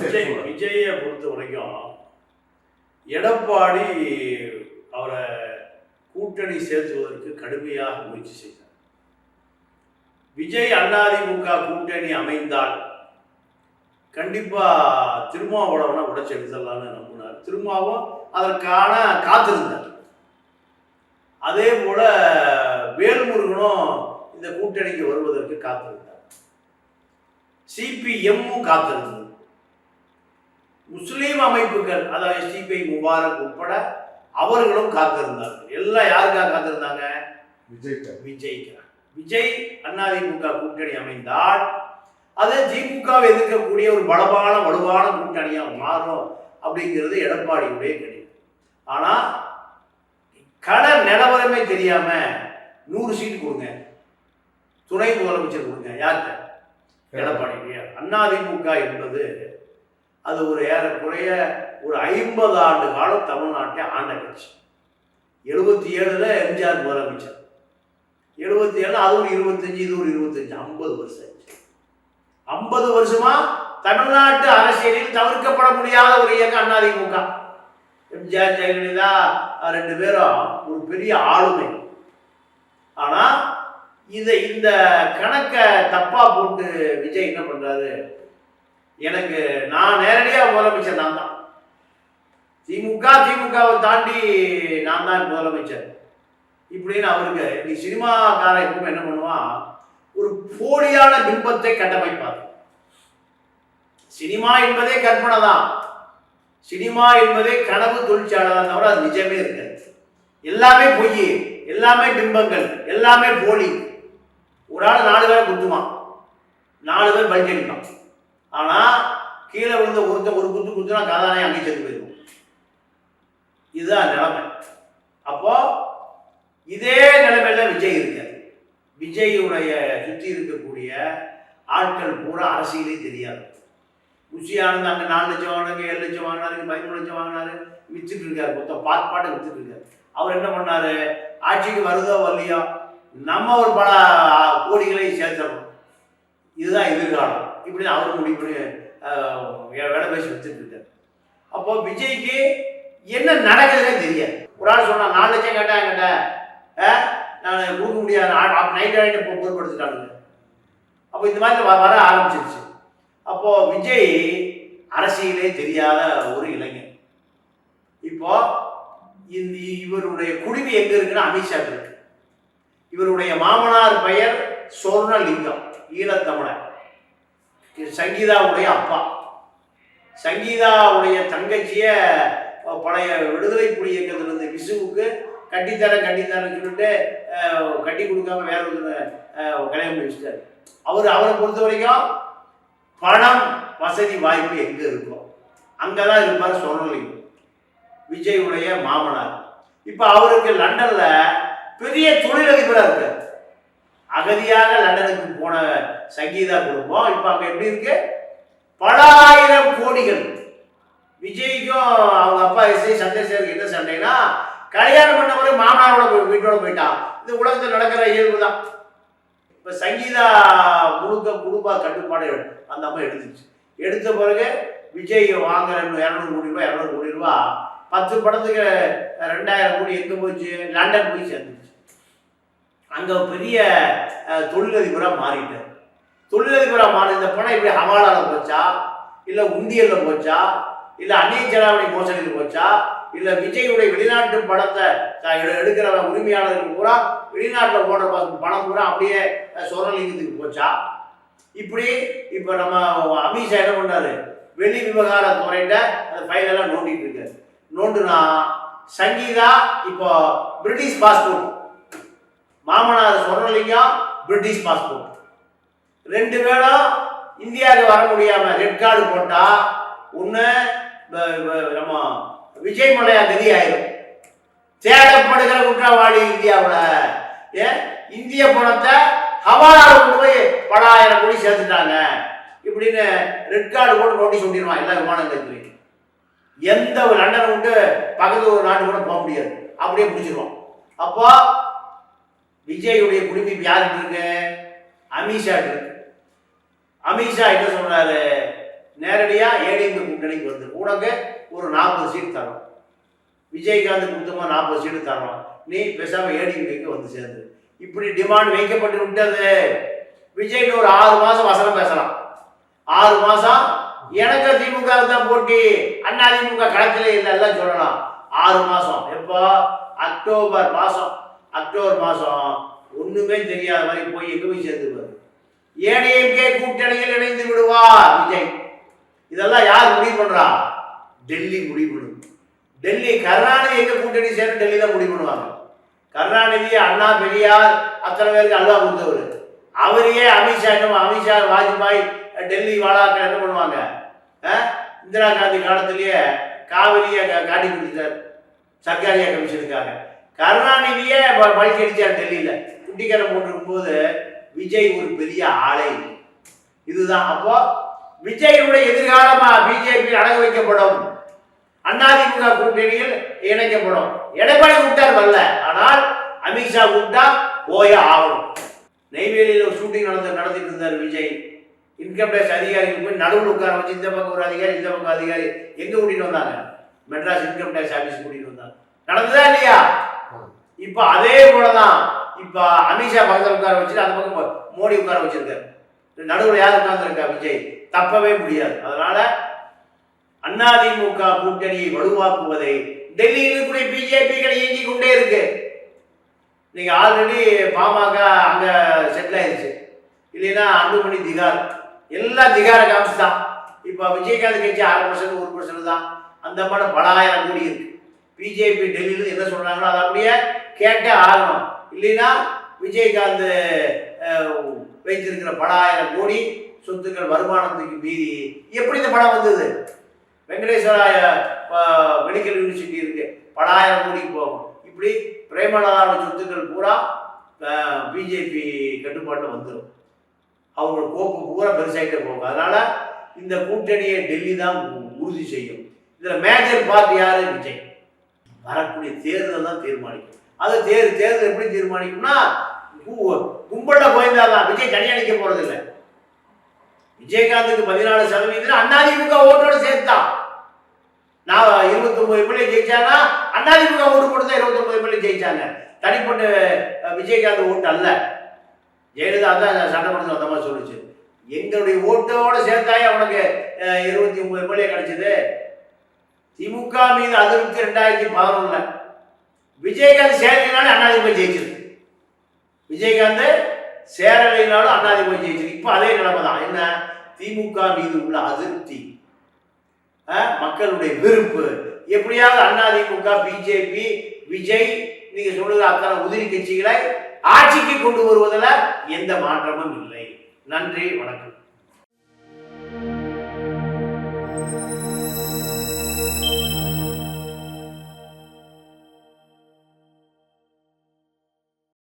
விஜய் விஜயை பொறுத்த வரைக்கும் எடப்பாடி அவரை கூட்டணி சேர்த்துவதற்கு கடுமையாக முயற்சி செய்தார். விஜய் அதிமுக கூட்டணி அமைந்தால் கண்டிப்பா திருமாவளவனை உடைச்சு எடுத்துடலாம்னு நம்பினார். திருமாவும் அதற்கான காத்திருந்தார். அதே போல வேல்முருகனும் இந்த கூட்டணிக்கு வருவதற்கு காத்திருந்தார். சிபிஎம்மும் காத்திருந்தது. முஸ்லீம் அமைப்புகள் அதாவது சிபிஐ முபாரக் உட்பட அவர்களும் காத்திருந்தார்கள். எல்லாம் யாருக்காக காத்திருந்தாங்க? விஜய்க்கு விஜய்க்கு விஜய் அதிமுக கூட்டணி அமைந்தால் அது திமுகவை எதிர்க்கக்கூடிய ஒரு பலமான வலுவான கூட்டணியா மாறும் அப்படிங்கிறது எடப்பாடியுடைய கணிப்பு ஆனா கள நிலவரமே தெரியாம நூறு சீட் கொடுங்க. துணை முதலமைச்சர் கொடுங்க. யார்கிட்ட? எடப்பாடி அதிமுக என்பது அது ஒரு ஏறக்குறைய ஒரு ஐம்பது ஆண்டு காலம் தமிழ்நாட்டை ஆண்ட கட்சி. எழுபத்தி ஏழில் எம்ஜிஆர் முதலமைச்சர். எழுபத்தி ஏழு அது ஒரு இருபத்தஞ்சு இது ஒரு இருபத்தஞ்சு ஐம்பது வருஷம் ஆச்சு. ஐம்பது வருஷமா தமிழ்நாட்டு அரசியலில் தவிர்க்கப்பட முடியாத ஒரு இயக்கம் அதிமுக எம்ஜிஆர் ஜெயலலிதா ரெண்டு பேரும் ஒரு பெரிய ஆளுமை. ஆனால் இதை இந்த கணக்கை தப்பாக போட்டு விஜய் என்ன பண்ணுறாரு எனக்கு நான் நேரடியாக முதலமைச்சர் நான் தான். திமுக திமுகவை தாண்டி நான் தான் முதலமைச்சர். இப்படின்னு அவருக்கு நீ சினிமாக்காரன் எப்பவுமே என்ன பண்ணுவான் ஒரு போலியான பிம்பத்தை கட்டமைப்பார். சினிமா என்பதே கற்பனை தான். சினிமா என்பதே கனவு தொழிற்சாலை தவிர அது நிஜமே இருக்காது எல்லாமே பொய் எல்லாமே பிம்பங்கள் எல்லாமே போலி. ஒரு ஆள் நாலு பேரை குத்துவான். நாலு பேர் பல்கடிப்பான். ஆனால் கீழே விழுந்த ஒருத்த ஒரு குத்து குத்துனா கதாநாயகன் அங்கே செத்து போயிருக்கும் இதுதான் நிலைமை. அப்போ இதே நிலைமையில விஜய் இருக்காது விஜயுடைய சுற்றி இருக்கக்கூடிய ஆட்கள் பூரா அரசியலே தெரியாது. குஷி ஆனந்த் அங்கே நாலு லட்சம் வாங்கினாங்க ஏழு லட்சம் வாங்கினாரு பதிமூணு லட்சம் வாங்கினாரு வித்துட்டு இருக்காரு. மொத்தம் பாட்டு பாட்டை வித்துட்டு இருக்காரு. அவர் என்ன பண்ணாரு? ஆட்சிக்கு வருதோ வரலையோ நம்ம ஒரு பல கோடிகளை சேர்த்துடணும் இதுதான் எதிர்காலம். இப்படி அவர் முடிவு பண்ணி வேலை பேசி வித்துட்டு இருக்காரு. அப்போ விஜய்க்கு என்ன நடக்குதுன்னே தெரியாது. ஒரு ஆள் சொன்னா நாலு லட்சம் கேட்டா என்கிட்ட நான் கொடுக்க முடியாது நைட் ஆகிட்டு இப்போ பொருட்படுத்திட்டாங்க அப்போ இந்த மாதிரி வ- வர ஆரம்பிச்சிருச்சு. அப்போ விஜய் அரசியலே தெரியாத ஒரு இளைஞன். இப்போ இந்த இவருடைய குடிமை எங்க இருக்குன்னா அமித்ஷா இருக்கு. இவருடைய மாமனார் பெயர் சொர்ணலிங்கம் ஈழத்தமிழன் சங்கீதாவுடைய அப்பா. சங்கீதாவுடைய தங்கச்சியை பழைய விடுதலை புலி இயக்கத்தில் இருந்த விசுவுக்கு கட்டித்தரேன் கட்டித்தரேன்னு சொல்லிட்டு கட்டி கொடுக்காம வேற ஒரு கல்யாணம் பண்ணி அவர் அவரை பொறுத்த வரைக்கும் பணம் வசதி வாய்ப்பு எங்கே இருக்கும் அங்கதான் இருப்பார் சொர்ணலிங்கம் விஜயுடைய மாமனார். இப்போ அவருக்கு லண்டனில் பெரிய தொழிலதிபராக இருக்கார். அகதியாக லண்டனுக்கு போன சங்கீதா குடும்பம் இப்போ அங்க எப்படி இருக்கு? பல ஆயிரம் கோடிகள். விஜய்க்கும் அவங்க அப்பா எஸ் சந்திரசேகருக்கு என்ன சண்டைனா கல்யாணம் பண்ண பிறகு மாமனாரோட போய் வீட்டோட போயிட்டான். இது உலகத்தில் நடக்கிற இயல்பு தான். இப்போ சங்கீதா முழுக்க குடும்ப கட்டுப்பாடு அந்த அம்மா எடுத்துச்சு. எடுத்த பிறகு விஜய் வாங்குற இரநூறு கோடி ரூபாய் இரநூறு கோடி ரூபா பத்து படத்துக்கு ரெண்டாயிரம் கோடி எங்கே போச்சு? லண்டன் போய் சேர்ந்துச்சு. அங்கே பெரிய தொழிலதிபராக மாறிட்டார். தொழிலதிபராக மாறி இந்த பணம் இப்படி ஹவாலாவில் போச்சா? இல்லை உண்டியல்ல போச்சா? இல்லை அந்நிய செலாவணி மோசடியில் போச்சா? இல்லை விஜயுடைய வெளிநாட்டு படத்தை த- எடுக்கிற உரிமையாளர்கள் பூரா வெளிநாட்டில் போடுற ப- பணம் பூரா அப்படியே அஹ், சொர்ணலிங்கத்துக்கு போச்சா? இப்படி இப்போ நம்ம அமித்ஷா என்ன பண்ணாரு? வெளி விவகார துறையிட்ட அந்த ஃபைலெல்லாம் நோண்டிட்டு இருக்காரு. நோண்டுனா சங்கீதா இப்போ பிரிட்டிஷ் பாஸ்போர்ட் மாமனார் சொர்ணலிங்கம் பிரிட்டிஷ் பாஸ்போர்ட் ரெண்டு பேரும் இந்தியாவுக்கு வர முடியாம ரெட் கார்டு போட்டா ஒன்று நம்ம விஜய் மலையா கதி ஆயிரும் தேடப்படுகிற குற்றவாளி இந்தியாவில். ஏன் இந்திய பணத்தை ஹவாலால கொண்டு போய் பலாயிரம் கோடி சேர்த்துட்டாங்க. இப்படின்னு ரெட் கார்டு போட்டு நோட்டீஸ் சொல்லிடுவான் எல்லா விமானங்களுக்கு எந்த ஒரு லண்டன் விட்டு பக்கத்து ஒரு நாட்டு கூட போக முடியாது. அப்படியே பிடிச்சிருவான். அப்போ விஜயுடைய குடிமைப்பு யாருக்கு இருக்கு அமித்ஷா இருக்கு அமித்ஷா என்ன சொல்றாரு நேரடியாக ஏடிஎம்கே கூட்டணிக்கு வந்து. உனக்கு ஒரு நாற்பது சீட் தரோம். விஜயகாந்த் கொடுத்தமா நாற்பது சீட்டு தரோம். நீ பேசாமல் ஏடிஎம்கேக்கு வந்து சேர்ந்து. இப்படி டிமாண்ட் வைக்கப்பட்டு விட்டது. விஜய்க்கு ஒரு ஆறு மாதம் வசனம் பேசலாம். ஆறு மாதம் எனக்கு திமுக தான் போட்டி. அண்ணா திமுக களத்திலே இல்லை எல்லாம் சொல்லலாம். ஆறு மாதம் எப்போ? அக்டோபர் மாதம் அக்டோபர் மாதம் ஒன்றுமே தெரியாத மாதிரி போய் எங்க போய் சேர்ந்துருவார் ஏடிஎம்கே கூட்டணியில் இணைந்து விடுவார் விஜய். இதெல்லாம் யார் முடிவு பண்ணுறா டெல்லி முடிவு பண்ணும். டெல்லி கருணாநிதி எங்கே கூட்டணி சேர்ந்து டெல்லி தான் முடிவு பண்ணுவாங்க. கருணாநிதி அண்ணா பெரியார் அத்தனை பேருக்கு அல்வா கொடுத்தவர். அவரையே அமித்ஷா என்ன அமித்ஷா வாஜ்பாய் டெல்லி வாழாக்கள் என்ன பண்ணுவாங்க. இந்திரா காந்தி காலத்திலேயே காவிரியை காட்டி கொடுத்தார் சர்க்காரியா கமிஷனுக்காக. கருணாநிதியே ப- பழிச்சு அடிச்சார் டெல்லியில. குட்டிக்கரை போட்டிருக்கும் போது விஜய் ஒரு பெரிய ஆலை இதுதான். அப்போ விஜயனுடைய எதிர்காலமா பிஜேபி அடகு வைக்கப்படும். அதிமுக கூட்டணியில் இணைக்கப்படும். எடப்பாடி கூப்பிட்டார் வரல. ஆனால் அமித்ஷா கூப்பிட்டா போய ஆகணும். நெய்வேலியில் ஒரு ஷூட்டிங் நடந்து நடத்திட்டு இருந்தார் விஜய். இன்கம் டேக்ஸ் அதிகாரிகள் போய் நடுவில் உட்கார வச்சு இந்த பக்கம் ஒரு அதிகாரி இந்த பக்கம் அதிகாரி எங்கே கூட்டிகிட்டு வந்தாங்க? மெட்ராஸ் இன்கம் டேக்ஸ் ஆஃபீஸ் கூட்டிகிட்டு வந்தாங்க. நடந்ததா இல்லையா? இப்ப அதே போலதான். இப்ப அமித்ஷா பக்கத்தில் உட்கார வச்சுட்டு அந்த பக்கம் மோடி உட்கார வச்சிருக்காரு. நடுவில் யார் உட்கார்ந்துருக்கா விஜய்? தப்பவே முடியாது. அதனால அதிமுக கூட்டணியை வலுவாக்குவதை டெல்லியில் இருக்கக்கூடிய பிஜேபிகள் இயங்கிக் கொண்டே இருக்கு. நீங்க ஆல்ரெடி பாமக அங்க செட்டில் ஆயிருச்சு. இல்லைன்னா அன்புமணி திகார். எல்லாம் திகார காமிச்சு தான் இப்போ விஜயகாந்த் கட்சி ஆறு பர்சன்ட் ஒரு பர்சன்ட் தான். அந்த படம் பல ஆயிரம் கோடி இருக்கு. பிஜேபி டெல்லியில் என்ன சொல்கிறாங்களோ அதை அப்படியே கேட்டே ஆகணும். இல்லைன்னா விஜயகாந்த் வைத்திருக்கிற பல ஆயிரம் கோடி சொத்துக்கள் வருமானத்துக்கு மீறி எப்படி இந்த படம் வந்தது? வெங்கடேஸ்வரா மெடிக்கல் யூனிவர்சிட்டி இருக்கு. பல ஆயிரம் கோடிக்கு போகும். இப்படி பிரேமலதாவோட சொத்துக்கள் பூரா பிஜேபி கட்டுப்பாட்டில் வந்துடும் அவங்களோட கோப்பு பூரா பெருசாகிட்டே போகும். அதனால் இந்த கூட்டணியை டெல்லி தான் உறுதி செய்யும். இதில் மேஜர் பார்ட்டி யார்? விஜய். வரக்கூடிய தேர்தல் தான் தீர்மானிக்கும். அது தேர் தேர்தல் எப்படி தீர்மானிக்கும்னா கும்பல போயிருந்தாதான். விஜய் தனியா நிக்க போறது விஜயகாந்துக்கு பதினாலு சதவீதம் அதிமுக ஓட்டோட சேர்த்தான். நான் இருபத்தி ஒன்பது எம்எல்ஏ ஜெயிச்சாங்கன்னா அதிமுக ஓட்டு போட்டு தான் இருபத்தி ஒன்பது எம்எல்ஏ ஜெயிச்சாங்க. தனிப்பட்ட விஜயகாந்த் ஓட்டு அல்ல. ஜெயலலிதா தான் சட்டமன்றத்தில் அந்த மாதிரி சொல்லுச்சு. எங்களுடைய ஓட்டோட சேர்த்தாயே அவனுக்கு இருபத்தி ஒன்பது எம்எல்ஏ கிடைச்சது. திமுக மீது அதிருப்தி ரெண்டாயிரத்தி பதினொன்னுல. விஜயகாந்த் சேரலினாலும் அண்ணாதிமுக ஜெயிச்சிருக்கு. விஜயகாந்த் சேரலினாலும் அண்ணாதிமுக ஜெயிச்சிருக்கு. இப்போ அதே நிலைமை தான் என்ன? திமுக மீது உள்ள அதிருப்தி மக்களுடைய வெறுப்பு. எப்படியாவது அதிமுக பிஜேபி விஜய் நீங்க சொல்லுகிற அத்தனை உதிரி கட்சிகளை ஆட்சிக்கு கொண்டு வருவதில் எந்த மாற்றமும் இல்லை. நன்றி வணக்கம்.